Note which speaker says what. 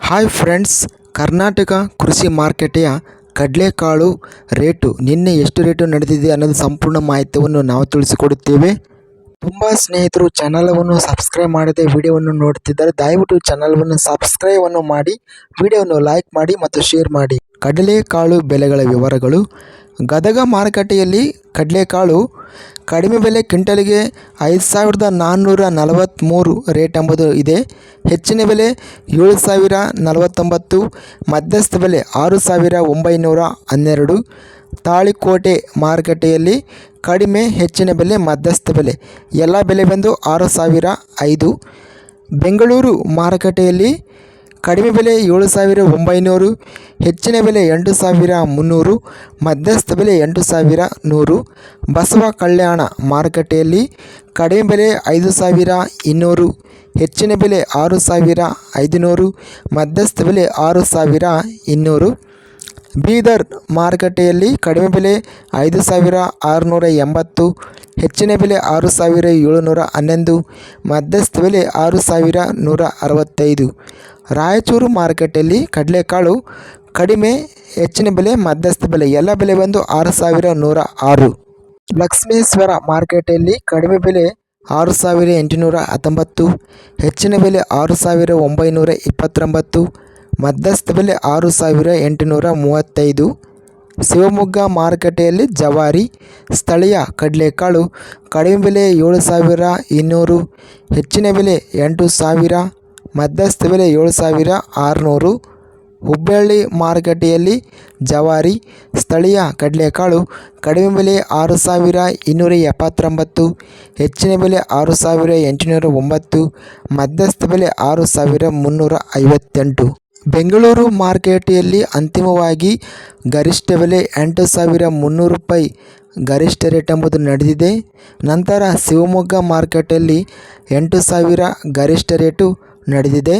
Speaker 1: Hi friends Karnataka ಕೃಷಿ ಮಾರುಕಟ್ಟೆಯ ಕಡಲೆಕಾಳು ರೇಟು ನಿನ್ನೆ ಎಷ್ಟು ರೇಟು ನಡೆದಿದೆ ಅನ್ನೋದು ಸಂಪೂರ್ಣ ಮಾಹಿತಿಯನ್ನು ನಾವು ತಿಳಿಸಿಕೊಡುತ್ತೇವೆ. ತುಂಬ ಸ್ನೇಹಿತರು ಚಾನಲವನ್ನು ಸಬ್ಸ್ಕ್ರೈಬ್ ಮಾಡದೆ ವಿಡಿಯೋವನ್ನು ನೋಡ್ತಿದ್ದಾರೆ ದಯವಿಟ್ಟು ಚಾನಲ್ವನ್ನು ಸಬ್ಸ್ಕ್ರೈಬನ್ನು ಮಾಡಿ, ವಿಡಿಯೋವನ್ನು ಲೈಕ್ ಮಾಡಿ ಮತ್ತು ಶೇರ್ ಮಾಡಿ. ಕಡಲೆಕಾಳು ಬೆಲೆಗಳ ವಿವರಗಳು. ಗದಗ ಮಾರುಕಟ್ಟೆಯಲ್ಲಿ ಕಡಲೆಕಾಳು ಕಡಿಮೆ ಬೆಲೆ ಕ್ವಿಂಟಲ್ಗೆ ಐದು ಸಾವಿರದ ನಾನ್ನೂರ ನಲವತ್ತ್ಮೂರು ರೇಟ್ ಎಂಬುದು ಇದೆ. ಹೆಚ್ಚಿನ ಬೆಲೆ ಏಳು ಸಾವಿರ ನಲವತ್ತೊಂಬತ್ತು, ಮಧ್ಯಸ್ಥ ಬೆಲೆ ಆರು ಸಾವಿರ ಒಂಬೈನೂರ ಹನ್ನೆರಡು. ತಾಳಿಕೋಟೆ ಮಾರುಕಟ್ಟೆಯಲ್ಲಿ ಕಡಿಮೆ, ಹೆಚ್ಚಿನ ಬೆಲೆ ಮಧ್ಯಸ್ಥ ಬೆಲೆ ಎಲ್ಲ ಬೆಲೆ ಬಂದು ಆರು ಸಾವಿರ ಐದು. ಬೆಂಗಳೂರು ಮಾರುಕಟ್ಟೆಯಲ್ಲಿ ಕಡಿಮೆ ಬೆಲೆ ಏಳು ಸಾವಿರ ಒಂಬೈನೂರು, ಹೆಚ್ಚಿನ ಬೆಲೆ ಎಂಟು ಸಾವಿರ ಮುನ್ನೂರು, ಮಧ್ಯಸ್ಥ ಬೆಲೆ ಎಂಟು ಸಾವಿರ ನೂರು. ಬಸವ ಕಲ್ಯಾಣ ಮಾರುಕಟ್ಟೆಯಲ್ಲಿ ಕಡಿಮೆ ಬೆಲೆ ಐದು ಸಾವಿರ ಇನ್ನೂರು, ಹೆಚ್ಚಿನ ಬೆಲೆ ಆರು ಸಾವಿರ ಐದುನೂರು, ಮಧ್ಯಸ್ಥ ಬೆಲೆ ಆರು ಸಾವಿರ ಇನ್ನೂರು. ಬೀದರ್ ಮಾರುಕಟ್ಟೆಯಲ್ಲಿ ಕಡಿಮೆ ಬೆಲೆ ಐದು ಸಾವಿರ ಆರುನೂರ ಎಂಬತ್ತು, ಹೆಚ್ಚಿನ ಬೆಲೆ ಆರು ಸಾವಿರ ಏಳುನೂರ ಹನ್ನೊಂದು, ಮಧ್ಯಸ್ಥ ಬೆಲೆ ಆರು ಸಾವಿರ ನೂರ ಅರವತ್ತೈದು. ರಾಯಚೂರು ಮಾರುಕಟ್ಟೆಯಲ್ಲಿ ಕಡಲೆಕಾಳು ಕಡಿಮೆ, ಹೆಚ್ಚಿನ ಬೆಲೆ, ಮಧ್ಯಸ್ಥ ಬೆಲೆ. ಎಲ್ಲ ಬೆಲೆ ಬಂದು ಆರು ಸಾವಿರ ನೂರ ಆರು. ಲಕ್ಷ್ಮೇಶ್ವರ ಮಾರುಕಟ್ಟೆಯಲ್ಲಿ ಕಡಿಮೆ ಬೆಲೆ ಆರು ಸಾವಿರ ಎಂಟುನೂರ ಹತ್ತೊಂಬತ್ತು. ಹೆಚ್ಚಿನ ಬೆಲೆ ಆರು ಸಾವಿರ ಒಂಬೈನೂರ ಇಪ್ಪತ್ತೊಂಬತ್ತು. ಮಧ್ಯಸ್ಥ ಬೆಲೆ ಆರು ಸಾವಿರ ಎಂಟುನೂರ ಮೂವತ್ತೈದು. ಶಿವಮೊಗ್ಗ ಮಾರುಕಟ್ಟೆಯಲ್ಲಿ ಜವಾರಿ, ಸ್ಥಳೀಯ ಕಡಲೆಕಾಳು ಕಡಿಮೆ ಬೆಲೆ ಏಳು ಸಾವಿರ ಇನ್ನೂರು. ಹೆಚ್ಚಿನ ಬೆಲೆ ಎಂಟು ಸಾವಿರ. ಮಧ್ಯಸ್ಥ ಬೆಲೆ ಏಳು ಸಾವಿರ ಆರುನೂರು. ಹುಬ್ಬಳ್ಳಿ ಮಾರುಕಟ್ಟೆಯಲ್ಲಿ ಜವಾರಿ, ಸ್ಥಳೀಯ ಕಡಲೆಕಾಳು ಕಡಿಮೆ ಬೆಲೆ ಆರು ಸಾವಿರ ಇನ್ನೂರ ಎಪ್ಪತ್ತೊಂಬತ್ತು, ಹೆಚ್ಚಿನ ಬೆಲೆ ಆರು ಸಾವಿರ ಎಂಟುನೂರ ಒಂಬತ್ತು, ಮಧ್ಯಸ್ಥ ಬೆಲೆ ಆರು ಸಾವಿರ ಮುನ್ನೂರ ಐವತ್ತೆಂಟು. ಬೆಂಗಳೂರು ಮಾರುಕಟ್ಟೆಯಲ್ಲಿ ಅಂತಿಮವಾಗಿ ಗರಿಷ್ಠ ಬೆಲೆ ಎಂಟು ಸಾವಿರ ಮುನ್ನೂರು ರೂಪಾಯಿ ಗರಿಷ್ಠ ರೇಟ್ ಎಂಬುದು ನಡೆದಿದೆ. ನಂತರ ಶಿವಮೊಗ್ಗ ಮಾರುಕಟ್ಟೆಯಲ್ಲಿ ಎಂಟು ಸಾವಿರ ಗರಿಷ್ಠ ರೇಟು ನಡೆದಿದೆ.